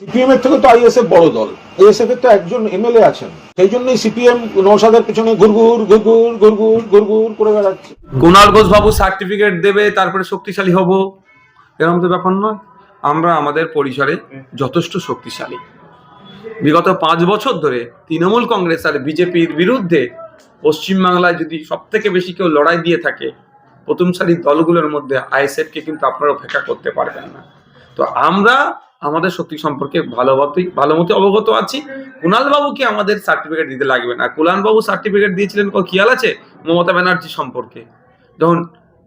CPM এর থেকে তো আইএসএফ বড় দল। আইএসএফ এর তো একজন এমএলএ আছেন। সেই জন্যই সিপিএম নৌসাদের পেছনে ঘুরঘুর ঘুরঘুর ঘুরঘুর ঘুরঘুর করে বেড়াচ্ছে। কুণাল ঘোষ বাবু সার্টিফিকেট দেবে, তারপরে শক্তিশালী হব। এরকম তো ব্যাপার নয়। আমরা আমাদের পরিসরে যথেষ্ট শক্তিশালী। বিগত পাঁচ বছর ধরে তৃণমূল কংগ্রেস আর বিজেপির বিরুদ্ধে পশ্চিমবাংলায় যদি সব থেকে বেশি কেউ লড়াই দিয়ে থাকে প্রথম সারির দলগুলোর মধ্যে আইএসএফকে কিন্তু আপনারা উপেক্ষা করতে পারবেন না। তো আমরা আমাদের শক্তি সম্পর্কে ভালোমতোই ভালো মতো অবগত আছি। কুণাল বাবুকে আমাদের সার্টিফিকেট দিতে লাগবে না। কুণাল বাবু সার্টিফিকেট দিয়েছিলেন খেয়াল আছে? মমতা ব্যানার্জি সম্পর্কে। যখন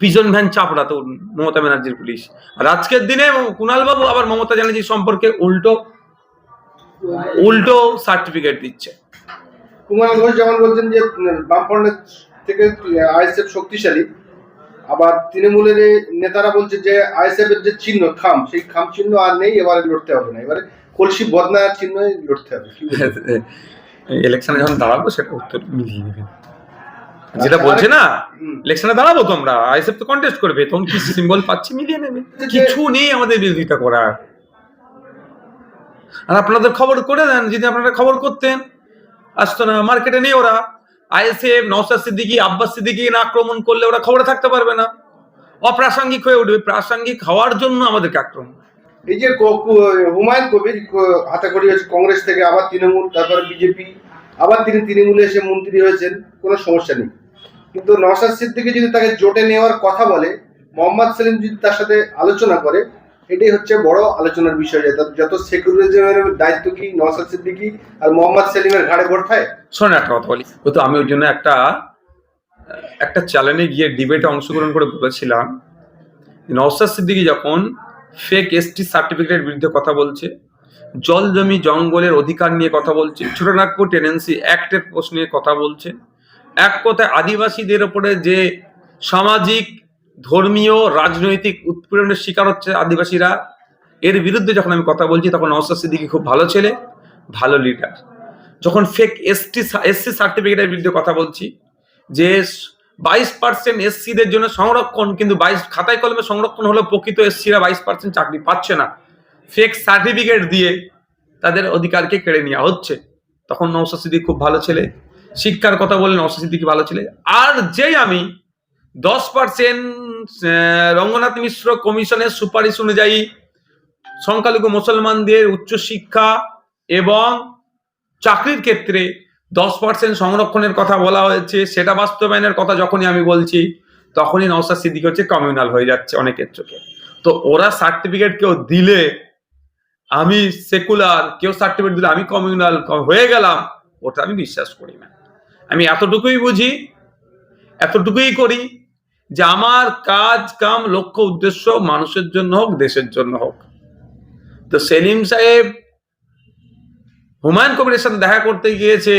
পিজন ভ্যান চাপড়া তো মমতা ব্যানার্জির পুলিশ। আর আজকের দিনে কুণাল বাবু আবার মমতা ব্যানার্জি সম্পর্কে উল্টো উল্টো সার্টিফিকেট দিচ্ছে। কুমার ঘোষ যেমন বলছেন যে বামফ্রন্টের থেকে, আইএসএফ শক্তিশালী আবার তৃণমূলের নেতারা বলছে যে আইএসএফ এর যে চিহ্ন খাম সেই খাম চিহ্ন আর নেই এবারে লড়তে হবে না। এবারে কলসি বদনার চিহ্নই লড়তে হবে ইলেকশনে যখন দাঁড়াবো সেটা উত্তর মিলিয়ে নেবেন যেটা বলছে না। ইলেকশনে দাঁড়াবো তোমরা আইএসএফ তো কন্টেস্ট করবে তখন কি সিম্বল পাচ্ছি মিলিয়ে নেবে? কিছু নেই আমাদের বিরোধিতা করার। আর আপনাদের খবর করে দেন যদি আপনারা খবর করতেন। আসতো না মার্কেটে নেই ওরা। আইএসএফ নওসাদ সিদ্দিকি, আব্বাস না আক্রমণ করলে ওরা খবরে থাকতে পারবে না। অপ্রাসঙ্গিক হয়ে উঠবে। প্রাসঙ্গিক হওয়ার জন্য আমাদেরকে আক্রমণ। এই যে হুমায়ুন কবির হাতাখড়ি হয়েছে কংগ্রেস থেকে, আবার তৃণমূল, তারপরে বিজেপি, আবার তিনি তৃণমূলে এসে মন্ত্রী হয়েছেন, কোনো সমস্যা নেই। কিন্তু নওশাদ সিদ্দিকি যদি তাকে জোটে নেওয়ার কথা বলে, মোহাম্মদ সেলিম যদি তার সাথে আলোচনা করে এটাই হচ্ছে বড় আলোচনার বিষয় যত সেকুলারিজমের দায়িত্ব কি নওশাদ সিদ্দিকি আর মোহাম্মদ সেলিমের ঘাড়ে বর্তায় শোনেন, একটা কথা বলি। তো আমি ওই জন্য একটা একটা চ্যানেলে গিয়ে ডিবেটে অংশগ্রহণ করে বলেছিলাম। নওসাদ সিদ্দিকি যখন ফেক এসটি সার্টিফিকেটের বিরুদ্ধে কথা বলছে, জল জমি জঙ্গলের অধিকার নিয়ে কথা বলছে, ছোটনাগপুর টেনেন্সি অ্যাক্টের প্রশ্ন কথা বলছে, এক কথায় আদিবাসীদের ওপরে যে সামাজিক ধর্মীয় রাজনৈতিক উৎপীড়নের শিকার হচ্ছে আদিবাসীরা। এর বিরুদ্ধে যখন আমি কথা বলছি, তখন নওসাদ সিদ্দিকি খুব ভালো ছেলে, ভালো লিডার যখন ফেক এসটি এসসি সার্টিফিকেটের বিরুদ্ধে কথা বলছি, যে বাইশ পার্সেন্ট এসসিদের জন্য সংরক্ষণ, কিন্তু বাইশ, খাতায় কলমে সংরক্ষণ হলো প্রকৃত এসসিরা বাইশ পার্সেন্ট চাকরি পাচ্ছে না। ফেক সার্টিফিকেট দিয়ে তাদের অধিকারকে কেড়ে নেওয়া হচ্ছে। তখন নৌসা সিদ্দিক খুব ভালো ছেলে। শিক্ষার কথা বলে নৌসা সিদ্দিকি ভালো ছেলে। আর যেই আমি দশ পার্সেন্ট রঙ্গনাথ মিশ্র কমিশনের সুপারিশ অনুযায়ী সংখ্যালঘু মুসলমানদের উচ্চশিক্ষা এবং চাকরির ক্ষেত্রে দশ পার্সেন্ট সংরক্ষণের কথা বলা হয়েছে। সেটা বাস্তবায়নের কথা যখনই আমি বলছি, তখনই নওসাদ সিদ্দিক হচ্ছে কমিউনাল হয়ে যাচ্ছে অনেকের চোখে। তো ওরা সার্টিফিকেট কেউ দিলে, আমি সেকুলার কেউ সার্টিফিকেট দিলে আমি কমিউনাল হয়ে গেলাম, ওটা আমি বিশ্বাস করি না। আমি এতটুকুই বুঝি, এতটুকুই করি যে আমার কাজ, কাম, লক্ষ্য, উদ্দেশ্য মানুষের জন্য হোক, দেশের জন্য হোক। তো সেলিম সাহেব হুমায়ুন কবিরের সাথে দেখা করতে গিয়েছে।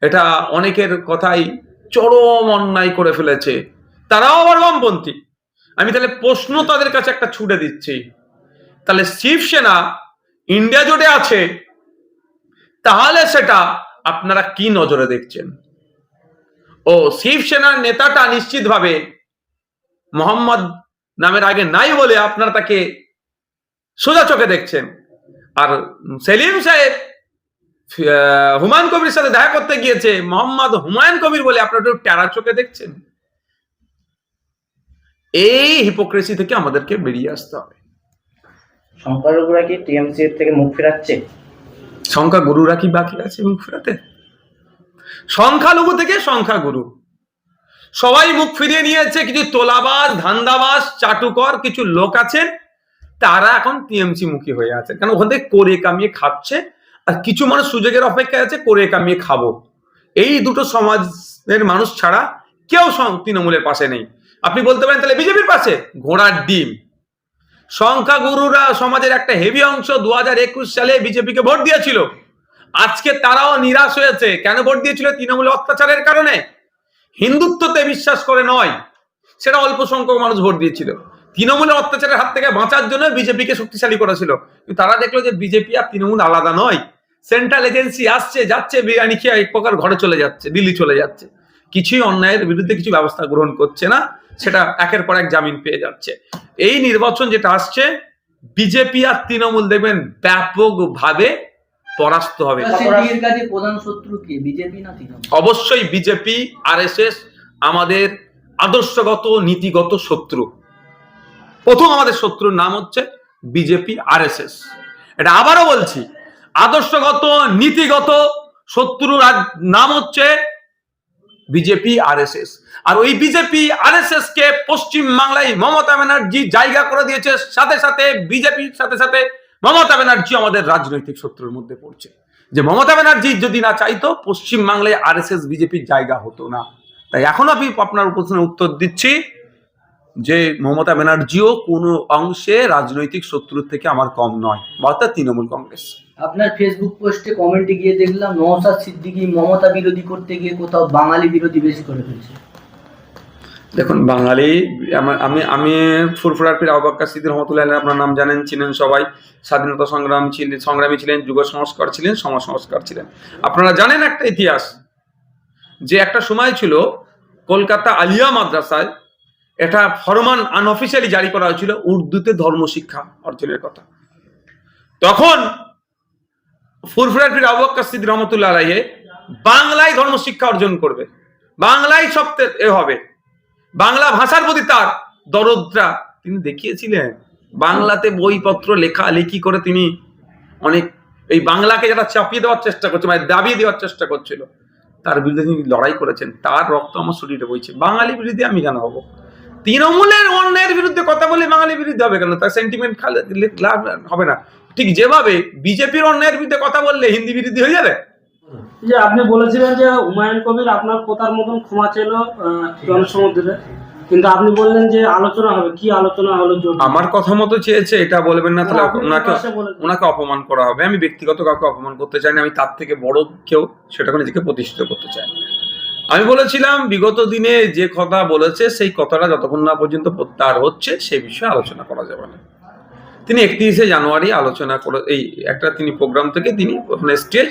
এটা অনেকের কথাই চরম অন্যায় করে ফেলেছে। তারাও আবার বামপন্থী। আমি তাহলে প্রশ্ন তাদের কাছে একটা ছুটে দিচ্ছি। তাহলে শিবসেনা ইন্ডিয়া জোটে আছে, তাহলে সেটা আপনারা কি নজরে দেখছেন? ও শিবসেনার নেতাটা নিশ্চিতভাবে মোহাম্মদ নামের আগে নাই বলে আপনারা তাকে সোজা চোখে দেখছেন। আর সেলিম সাহেব হুমায়ুন কবির সাথে দেখা করতে গিয়েছে মোহাম্মদ হুমায়ুন কবির বলে আপনারা একটু ট্যারা চোখে দেখছেন? এই হিপোক্রেসি থেকে আমাদেরকে বেরিয়ে আসতে হবে। সংখ্যালঘুরা কি টিএমসি এর থেকে মুখ ফেরাচ্ছে? সংখ্যা গুরুরা কি বাকি আছে মুখ ফেরাতে? সংখ্যালঘু থেকে সংখ্যাগুরু। সবাই মুখ ফিরিয়ে নিয়েছে, কিছু তোলাবাজ, ধান্দাবাজ, চাটুকর, কিছু লোক আছেন, তারা এখন টিএমসি মুখী হয়ে আছে। কারণ ওখান থেকে করে কামিয়ে খাচ্ছে, আর কিছু মানুষ সুযোগের অপেক্ষায় আছে, করে কামিয়ে খাব। এই দুটো সমাজের মানুষ ছাড়া কেউ তৃণমূলের পাশে নেই। আপনি বলতে পারেন, তাহলে বিজেপির পাশে? ঘোড়ার ডিম। সংখ্যাগুরুরা সমাজের একটা হেভি অংশ দু সালে বিজেপিকে ভোট দিয়েছিল। আজকে তারাও নিরাশ হয়েছে। কেন ভোট দিয়েছিল তৃণমূল অত্যাচারের কারণে? হিন্দুত্বতে বিশ্বাস করে নয়, সেটা অল্প সংখ্যক মানুষ ভোট দিয়েছিল। তৃণমূলের অত্যাচারের হাত থেকে বাঁচার জন্য বিজেপিকে শক্তিশালী করেছিল। তারা দেখল যে বিজেপি আর তৃণমূল আলাদা নয়। সেন্ট্রাল এজেন্সি আসছে, যাচ্ছে, বিরিয়ানি খেয়ে এক প্রকার ঘরে চলে যাচ্ছে, দিল্লি চলে যাচ্ছে। কিছুই অন্যায়ের বিরুদ্ধে কিছু ব্যবস্থা গ্রহণ করছে না, সেটা একের পর এক জামিন পেয়ে যাচ্ছে। এই নির্বাচন যেটা আসছে, বিজেপি আর তৃণমূল দেখবেন ব্যাপকভাবে পরাস্ত হবে। প্রধান শত্রু কে? বিজেপি না অবশ্যই বিজেপি আরএসএস আমাদের আদর্শগত নীতিগত শত্রু। প্রথম আমাদের শত্রুর নাম হচ্ছে বিজেপি আরএসএস। এটা আবারও বলছি আদর্শগত নীতিগত শত্রুর নাম হচ্ছে বিজেপি আরএসএস। আর ওই বিজেপি আরএসএস কে পশ্চিম বাংলায় মমতা ব্যানার্জি জায়গা করে দিয়েছে সাথে সাথে বিজেপির সাথে সাথে মমতা ব্যানার্জি আমাদের রাজনৈতিক শত্রুর মধ্যে পড়ছে। যে মমতা ব্যানার্জি যদি না চাইতো, পশ্চিম বাংলায় আরএসএস, বিজেপির জায়গা হতো না। তাই এখন আমি আপনার প্রশ্নের উত্তর দিচ্ছি যে মমতা ব্যানার্জিও কোনো অংশে রাজনৈতিক শত্রুর থেকে আমার কম নয়, অর্থাৎ তৃণমূল কংগ্রেস। আপনার ফেসবুক পোস্টে কমেন্টে গিয়ে দেখলাম, নওশাদ সিদ্দিকী মমতা বিরোধী করতে গিয়ে কোথাও বাঙালি বিরোধী বেশি করে ফেলছে। দেখুন, বাঙালি, আমি আমি ফুরফুরার পীর আবাক্কা সিদ্দির রহমতুল্লাহ আপনার নাম জানেন, চিনেন সবাই। স্বাধীনতা সংগ্রাম ছিলেন সংগ্রামী ছিলেন যুব সংস্কার ছিলেন, সমাজ সংস্কার ছিলেন। আপনারা জানেন একটা ইতিহাস, যে একটা সময় ছিল কলকাতা আলিয়া মাদ্রাসায় এটা ফরমান আনঅফিসিয়ালি জারি করা হয়েছিল উর্দুতে ধর্মশিক্ষা অর্জনের কথা। তখন ফুরফুরার পীর আবাক্কা সিদ্দির রহমতুল্লাহ আলাইহে বাংলায় ধর্মশিক্ষা অর্জন করবে। বাংলায় সব এ হবে। বাংলা ভাষার প্রতি তার দরদটা তিনি দেখিয়েছিলেন। বাংলাতে বইপত্র লেখা লেখি করে তিনি অনেক এই বাংলাকে যারা চাপিয়ে দেওয়ার চেষ্টা করছে মানে দাবিয়ে দেওয়ার চেষ্টা করছিল, তার বিরুদ্ধে তিনি লড়াই করেছেন। তার রক্ত আমার শরীরে বইছে। বাঙালি বিরুদ্ধে আমি কেন হব? তৃণমূলের অন্যের বিরুদ্ধে কথা বলে বাঙালি বিরুদ্ধে হবে কেন? তার সেন্টিমেন্ট খালে লাভ হবে না। ঠিক যেভাবে বিজেপির অন্যের বিরুদ্ধে কথা বললে হিন্দি বিরোধী হয়ে যাবে? যে আপনি বলেছিলেন যে হুমায়ুন কবির আপনার কথার মতন ক্ষমা চেল জনসমুদ্রে। কিন্তু আপনি বললেন যে আলোচনা হবে কি আলোচনা হলো আমার কথা মতো চেয়েছে এটা বলবেন না তাহলে ওনাকে ওনাকে অপমান করা হবে। আমি ব্যক্তিগত কাউকে অপমান করতে চাই না আমি তার থেকে বড় কেউ সেটাকে নিজেকে প্রতিষ্ঠিত করতে চাই আমি বলেছিলাম বিগত দিনে যে কথা বলেছে সেই কথাটা যতক্ষণ না পর্যন্ত প্রত্যাহার হচ্ছে সেই বিষয়ে আলোচনা করা যাবে না। তিনি একত্রিশে জানুয়ারি আলোচনা করে এই একটা তিনি প্রোগ্রাম থেকে তিনি স্টেজ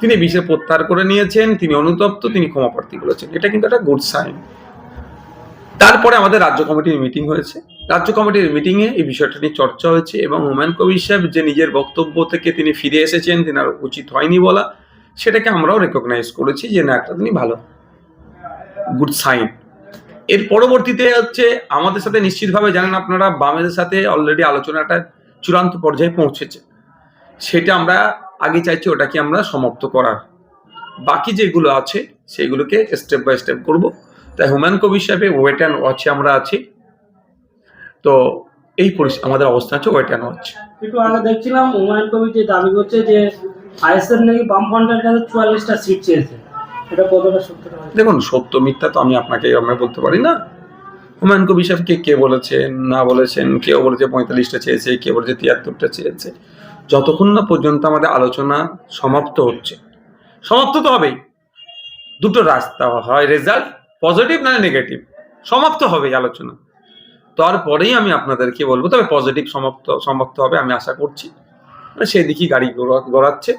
তিনি বিষয় প্রত্যাহার করে নিয়েছেন, তিনি অনুতপ্ত, তিনি ক্ষমা প্রার্থী বলেছেন। এটা কিন্তু একটা গুড সাইন তারপরে আমাদের রাজ্য কমিটির মিটিং হয়েছে। রাজ্য কমিটির মিটিংয়ে এই বিষয়টা নিয়ে চর্চা হয়েছে এবং হুমায়ুন কবির সাহেব যে নিজের বক্তব্য থেকে তিনি ফিরে এসেছেন, তিনি তেনার উচিত হয়নি বলা, সেটাকে আমরাও রেকগনাইজ করেছি যে না, একটা তিনি ভালো। গুড সাইন এর পরবর্তীতে হচ্ছে আমাদের সাথে নিশ্চিতভাবে জানেন আপনারা, বামেদের সাথে অলরেডি আলোচনাটা চূড়ান্ত পর্যায়ে পৌঁছেছে। সেটা আমরা আগে চাইছি ওটাকে আমরা সমাপ্ত করার। বাকি যেগুলো আছে সেগুলোকে স্টেপ বাই স্টেপ করব। তাই হুমায়ুন কবির সাহেবের ওয়েট অ্যান্ড ওয়াচে আমরা আছি। তো এই পরিস্থিতি আমাদের অবস্থা আছে ওয়েট অ্যান্ড ওয়াচ একটু আগে দেখছিলাম হুমায়ুন কবির যে দাবি করছে যে আইএসএফ নাকি বামফ্রন্টের কাছে চুয়াল্লিশটা সিট চেয়েছে। এটা কতটা সত্য দেখুন সত্য মিথ্যা তো আমি আপনাকে আমরা বলতে পারি না। হুমায়ুন কবির সাহেবকে কে বলেছেন না বলেছেন কেউ বলেছে পঁয়তাল্লিশটা চেয়েছে কেউ বলেছে তিয়াত্তরটা চেয়েছে। যতক্ষণ না পর্যন্ত আমাদের আলোচনা সমাপ্ত হচ্ছে। সমাপ্ত তো হবেই। দুটো রাস্তা হয় রেজাল্ট পজিটিভ না নেগেটিভ সমাপ্ত হবেই আলোচনা। তারপরেই আমি আপনাদেরকে বলব, তবে পজিটিভ সমাপ্ত সমাপ্ত হবে আমি আশা করছি। মানে সেই দিকেই গাড়ি গড়া- গড়াচ্ছে।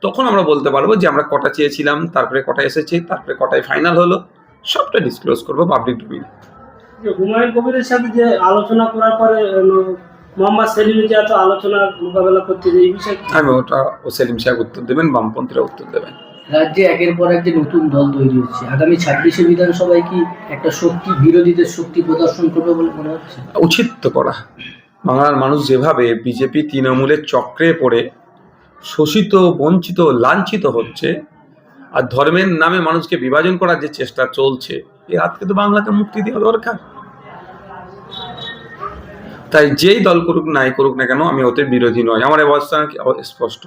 তখন আমরা বলতে পারব যে আমরা কটা চেয়েছিলাম, তারপরে কটা এসেছে, তারপরে কটায় ফাইনাল হলো, সবটা ডিসক্লোজ করব পাবলিক ডোমিনে হুমায়ুন কবিরের সাথে যে আলোচনা করার পরে মোহাম্মদ সেলিম মোকাবেলা করতে এই বিষয়ে আমি ওটা ও সেলিম সাহেব উত্তর দেবেন বামপন্থীরা উত্তর দেবেন। রাজ্যে একের পর এক যে নতুন দল তৈরি হচ্ছে আগামী ছাব্বিশে বিধানসভায় কি একটা শক্তি বিরোধীদের শক্তি প্রদর্শন করবে বলে মনে হচ্ছে? উচিত তো করা। বাংলার মানুষ যেভাবে বিজেপি তৃণমূলের চক্রে পড়ে শোষিত বঞ্চিত লাঞ্ছিত হচ্ছে আর ধর্মের নামে মানুষকে বিভাজন করার যে চেষ্টা চলছে এর হাতকে তো বাংলাকে মুক্তি দেওয়া দরকার। তাই যেই দল করুক, নাই করুক না কেন, আমি ওতে বিরোধী নয় আমার অবস্থান স্পষ্ট।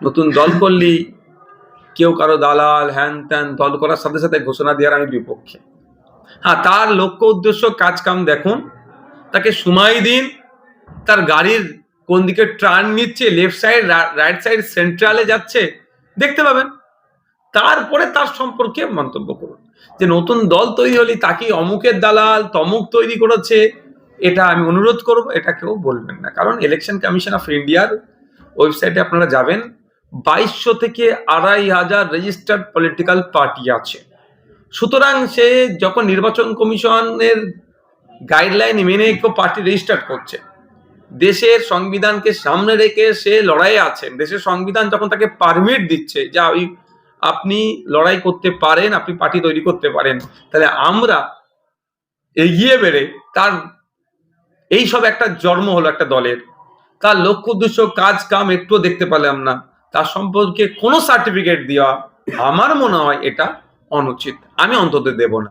নতুন দল করলি, কেউ কারও দালাল, হ্যান ত্যান, দল করার সাথে সাথে ঘোষণা দেওয়ার আমি বিপক্ষে। হ্যাঁ তার লক্ষ্য, উদ্দেশ্য, কাজ কাম দেখুন। তাকে সময় দিন। তার গাড়ির কোন দিকে টার্ন নিচ্ছে লেফট সাইড রাইট সাইড সেন্ট্রালে যাচ্ছে, দেখতে পাবেন। তারপরে তার সম্পর্কে মন্তব্য করুন। যে নতুন দল তৈরি হলে তাকে অমুকের দালাল, তমুক তৈরি করেছে এটা আমি অনুরোধ করব, এটা কেউ বলবেন না। কারণ ইলেকশন কমিশন অফ ইন্ডিয়ার ওয়েবসাইটে আপনারা যাবেন, বাইশশো থেকে আড়াই হাজার রেজিস্টার্ড পলিটিক্যাল পার্টি আছে। সুতরাং সে যখন নির্বাচন কমিশনের গাইডলাইন মেনে কেউ পার্টি রেজিস্টার করছে, দেশের সংবিধানকে সামনে রেখে সে লড়াইয়ে আছেন দেশের সংবিধান যখন তাকে পারমিট দিচ্ছে যে ওই আপনি লড়াই করতে পারেন, আপনি পার্টি তৈরি করতে পারেন, তাহলে আমরা এগিয়ে বেড়ে তার এই সব একটা জন্ম হলো একটা দলের। তার লক্ষ্য উদ্দেশ্য, কাজ, কাম একটু দেখতে পেলাম না। তার সম্পর্কে কোনো সার্টিফিকেট দেওয়া আমার মনে হয় এটা অনুচিত। আমি অন্তত দেব না।